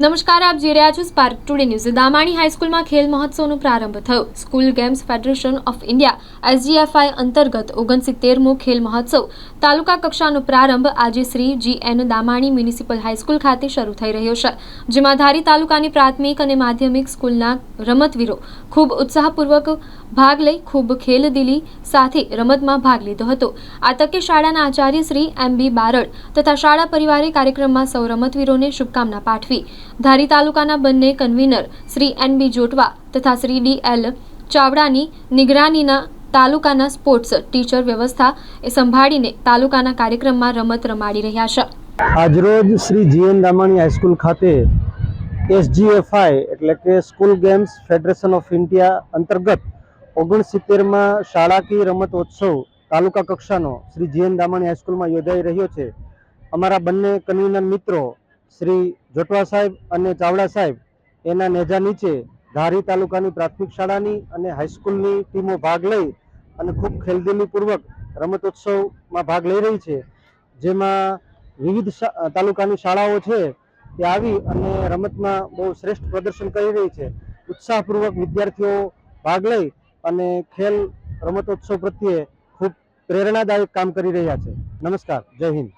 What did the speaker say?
નમસ્કાર, આપ જોઈ રહ્યા છો સ્પાર્ક ટુડે ન્યૂઝ દામાણી હાઈસ્કૂલમાં ખેલ મહોત્સવનો પ્રારંભ થયો. School games federation of India SGFI અંતર્ગત ઓગણસિત્તેરમો ખેલ મહોત્સવ તાલુકા કક્ષાનો પ્રારંભ આજે Shri G N Damani municipal high school ખાતે શરૂ થઈ રહ્યો છે. જેમાં ધારી તાલુકાની પ્રાથમિક અને માધ્યમિક સ્કૂલના રમતવીરો ખૂબ ઉત્સાહપૂર્વક ભાગ લઈ, ખૂબ ખેલદિલી સાથે રમતમાં ભાગ લીધો હતો. આ તકે શાળાના આચાર્ય શ્રી એમ બી બારડ તથા શાળા પરિવારે કાર્યક્રમમાં સૌ રમતવીરોને શુભકામના પાઠવી ધારી તાલુકાના બંને convener Shri N B Jotwa તથા શ્રી ડી એલ ચાવડાની નિગરાનીના તાલુકાના સ્પોર્ટ્સ ટીચર વ્યવસ્થા એ સંભાળીને તાલુકાના કાર્યક્રમમાં રમત રમાડી રહ્યા છે. આજરોજ Shri G N Ramani high school ખાતે એસજીએફઆઈ એટલે કે school games federation of India અંતર્ગત ઓગણસિત્તેરમાં શાળાકીય રમતોત્સવ તાલુકા કક્ષાનો શ્રી જીએન રામાણી હાઈસ્કૂલમાં યોજાઈ રહ્યો છે. અમારા બંને કન્વીનર મિત્રો શ્રી જોટવા સાહેબ અને ચાવડા સાહેબ, એના નેજા નીચે ધારી તાલુકાની પ્રાથમિક શાળાની અને હાઈસ્કૂલની ટીમો ભાગ લઈ અને ખૂબ ખેલદિલીપૂર્વક રમતોત્સવમાં ભાગ લઈ રહી છે. જેમાં વિવિધ તાલુકાની શાળાઓ છે તે આવી અને રમતમાં બહુ શ્રેષ્ઠ પ્રદર્શન કરી રહી છે. ઉત્સાહપૂર્વક વિદ્યાર્થીઓ ભાગ લઈ અને ખેલ રમતોત્સવ પ્રત્યે ખૂબ પ્રેરણાદાયક કામ કરી રહ્યા છે. નમસ્કાર. જય હિન્દ.